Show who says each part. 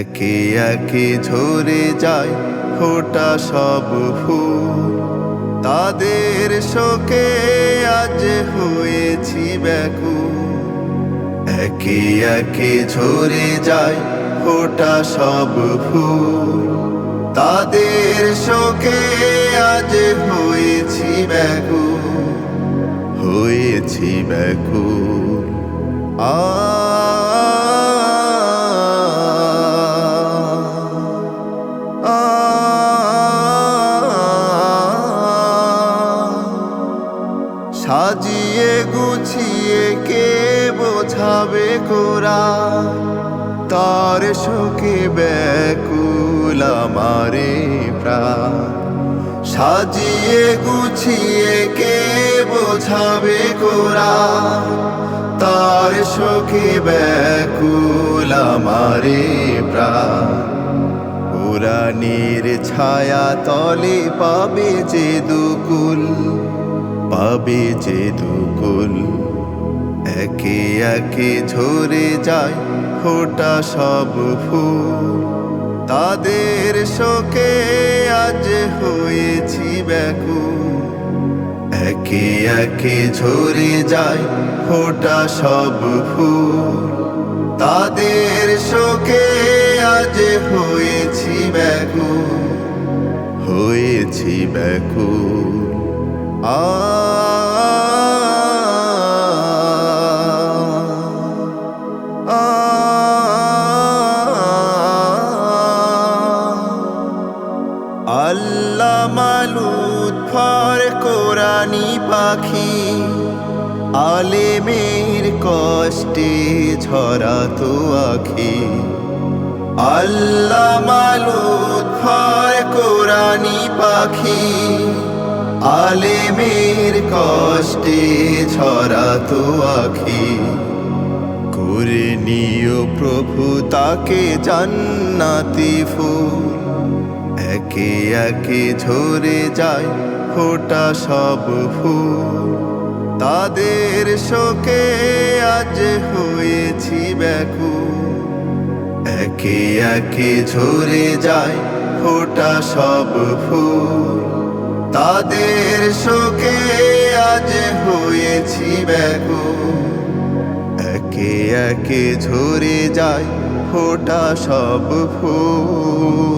Speaker 1: একে একে ঝরে যায় ফোটা সব ফুল। তাদের শোকে আজ হয়েছি ব্যাকুল। একে একে ঝরে যায় ফোটা সব ফুল। তাদের শোকে আজ হয়েছি ব্যাকুল হয়েছি ব্যাকুল। আ সাজিয়ে গুছিয়ে কে বোঝাবে কোরা তার শোকে ব্যাকুল আমারে প্রাণ সাজিয়ে গুছিয়ে কে বোঝাবে কোরা তার শোকে ব্যাকুল আমারে প্রাণ পুরাণের ছায়া তলে পাবে যে দুকুল, পাবে যে দুকুল। একে একে ঝরে যায় ফোটা সব ফুল। তাদের শোকে আজ হয়েছি ব্যাকুল। একে একে ঝরে যায় ফোটা সব ফুল। তাদের শোকে আজ হয়েছি হয়েছি ব্যাকুল আ মালুদ ফর কোরআনি পাখি আলেমের কষ্টে ঝরা তো আখি। আল্লাহ মালুদ ফর কোরআনি পাখি। আলেমের কষ্টে তো আখি। করে নিও প্রভু তাকে জান্নাতি ফুল। একে একে ঝরে যায় ফোটা সব ফুল। তাদের শোকে আজ হয়েছি ব্যাকুল। একে একে ঝরে যায় ফোটা সব ফুল। তাদের শোকে আজ হয়েছি ব্যাকুল একে একে ঝরে যায় ফোটা সব ফুল।